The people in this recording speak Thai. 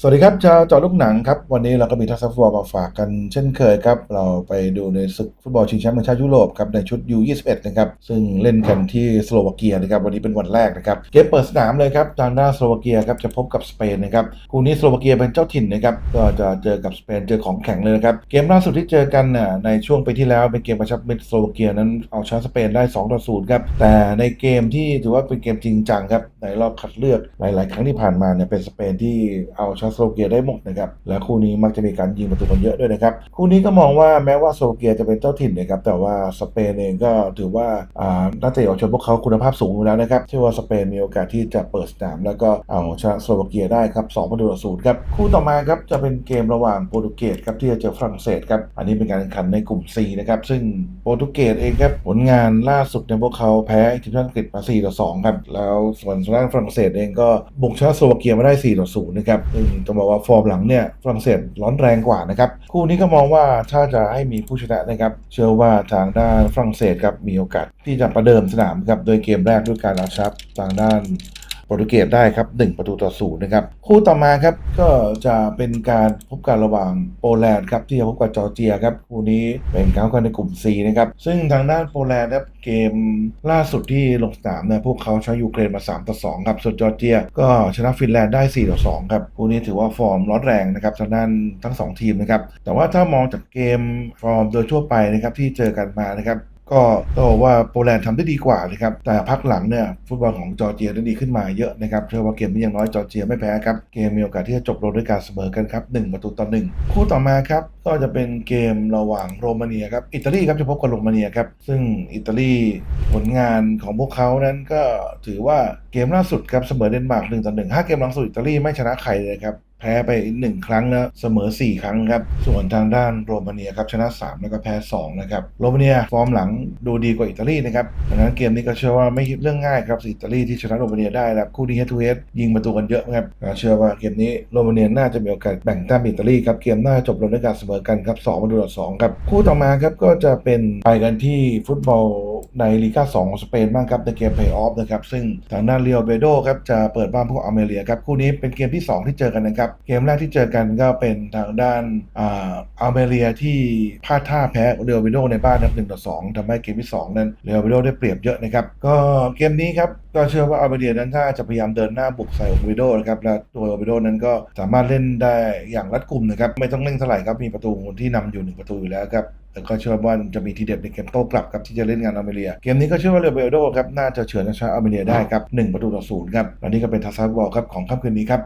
สวัสดีครับชาวเจอลูกหนังครับ วันนี้เราก็มีทัศนฟุตบอลมาฝากกันเช่นเคยครับ เราไปดูในศึกฟุตบอลชิงแชมป์แห่งชาติยุโรปครับในชุด U21 นะครับ ซึ่งเล่นกันที่สโลวาเกียนะครับ วันนี้เป็นวันแรกนะครับ เกมเปิดสนามเลยครับทางด้านสโลวาเกียครับจะพบกับสเปนนะครับคู่นี้สโลวาเกียเป็นเจ้าถิ่นนะครับก็จะเจอกับสเปนเจอของแข็งเลยนะครับเกมล่าสุดที่เจอกันน่ะในช่วงปีที่แล้วเป็นเกมประชับมิตรสโลวาเกียนั้นเอาชนะสเปนได้2ต่อ0ครับแต่ในเกมที่ถือว่าเป็นเกมจริงจังครับในรอบคัดเลือกหลาย ๆ ครั้งที่ผ่านมาเนี่ยเป็นสเปนที่เอาชนะสโลเกียได้หมดนะครับและคู่นี้มักจะมีการยิงประตูกันเยอะด้วยนะครับคู่นี้ก็มองว่าแม้ว่าสโลเกียจะเป็นเจ้าถิ่นนะครับแต่ว่าสเปนเองก็ถือว่าอ่านักเตะเยาชนพวกเขาคุณภาพสูงอยู่แล้วนะครับเชื่อว่าสเปนมีโอกาสที่จะเปิดสนาม แล้วก็เอาชนะสโลเกียได้ครับ2ประตูต่อศูนย์ครับคู่ต่อมาครับจะเป็นเกมระหว่างโปรตุเกสครับที่จะเจอฝรั่งเศสครับอันนี้เป็นการแข่งขันในกลุ่ม C นะครับซึ่งโปรตุเกสเองครับผลงานล่าสุดในพวกเขาแพ้ทีมชาติอังกฤษมา4ต่อ2ครับแล้วส่วนทางฝรั่งเศสเองก็บุกชนะสโลวาเกียมาได้4ต่อ0นะครับซึ่งต้องบอกว่าฟอร์มหลังเนี่ยฝรั่งเศสร้อนแรงกว่านะครับ คู่นี้ก็มองว่าถ้าจะให้มีผู้ชนะนะครับ เชื่อว่าทางด้านฝรั่งเศสครับมีโอกาสที่จะประเดิมสนามครับโดยเกมแรกด้วยการเอาชนะทางด้าน โปรตุเกสได้ครับ 1 ประตูต่อศูนย์นะครับ คู่ต่อมาครับก็จะเป็นการพบกันระหว่างโปแลนด์ครับที่จะพบกับจอร์เจียครับคู่นี้เป็นการพบกันในกลุ่ม C นะครับซึ่งทางด้านโปแลนด์ครับเกมล่าสุดที่ลงสนามเนี่ยพวกเขาชนะยูเครนมา 3 ต่อ 2 ครับส่วนจอร์เจีย ก็ชนะฟินแลนด์ได้ 4 ต่อ 2 ครับคู่นี้ถือว่าฟอร์มร้อนแรงนะครับทางด้านทั้ง 2 ทีมนะครับแต่ว่าถ้ามองจากเกมฟอร์มโดยทั่วไปนะครับที่เจอกันมานะครับ ก็ต้องบอกว่าโปแลนด์ทำได้ดีกว่านะครับ แต่พักหลังเนี่ยฟุตบอลของจอร์เจียได้ดีขึ้นมาเยอะนะครับเชื่อว่าเกมนี้อย่างน้อยจอร์เจียไม่แพ้ครับ เกมมีโอกาสที่จะจบลงด้วยการเสมอกันครับ1ประตูต่อ1คู่ต่อมาครับก็จะเป็นเกมระหว่างโรมาเนียครับอิตาลีครับจะพบกับโรมาเนียครับซึ่งอิตาลีผลงานของพวกเขานั้นก็ถือว่าเกมล่าสุดครับเสมอเดนมาร์ก1ต่อ1 5เกมหลังสุดอิตาลีไม่ชนะใครเลยครับ แพ้ไปหนึ่งครั้งแล้วเสมอ 4 ครั้งครับ ส่วนทางด้านโรมาเนียครับชนะ 3 แล้วก็แพ้ 2 นะครับ โรมาเนียฟอร์มหลังดูดีกว่าอิตาลีนะครับดังนั้นเกมนี้ก็เชื่อว่าไม่เรื่องง่ายครับอิตาลีที่ชนะโรมาเนียได้แล้วคู่นี้เฮทูเฮดยิงประตูกันเยอะครับเชื่อว่าเกมนี้โรมาเนียน่าจะมีโอกาสแบ่งแต้มอิตาลีครับเกมน่าจะจบลงด้วยการเสมอกันครับ2ประตูต่อ2ครับคู่ต่อมาครับก็จะเป็นไปกันที่ฟุตบอล ในลีกา2ของสเปนบ้างครับในเกมเพย์ออฟนะครับซึ่งทางด้านเรียวเบโดครับจะเปิดบ้านพวกอเมเรียครับคู่นี้เป็นเกมที่ 2 ที่เจอกันนะครับ เกมแรกที่เจอกันก็เป็นทางด้านอ่าอเมเรียที่พลาดท่าแพ้เรียวเบโดในบ้านนับหนึ่งต่อสองทำให้เกมที่ 2 นั้นเรียวเบโดได้เปรียบเยอะนะครับก็เกมนี้ครับก็เชื่อว่าอเมเรียนั้นถ้าจะพยายามเดินหน้าบุกใส่โอเบโดนะครับและตัวโอเบโดนั้นก็สามารถเล่นได้อย่างรัดกุมนะครับไม่ต้องเร่งเท่าไหร่ครับมีประตูที่นำอยู่หนึ่งประตูอยู่แล้วครับ แล้วก็เชื่อว่าจะมีทีเด็ดในเกมโต้กลับครับที่จะเล่นงานอเมเรียเกมนี้ก็เชื่อว่าเรเบลโดครับน่าจะเฉือนชนะอเมเรียได้ครับหนึ่งประตูต่อศูนย์ครับและนี่ก็เป็นทัศนบอลครับของค่ำคืนนี้ครับ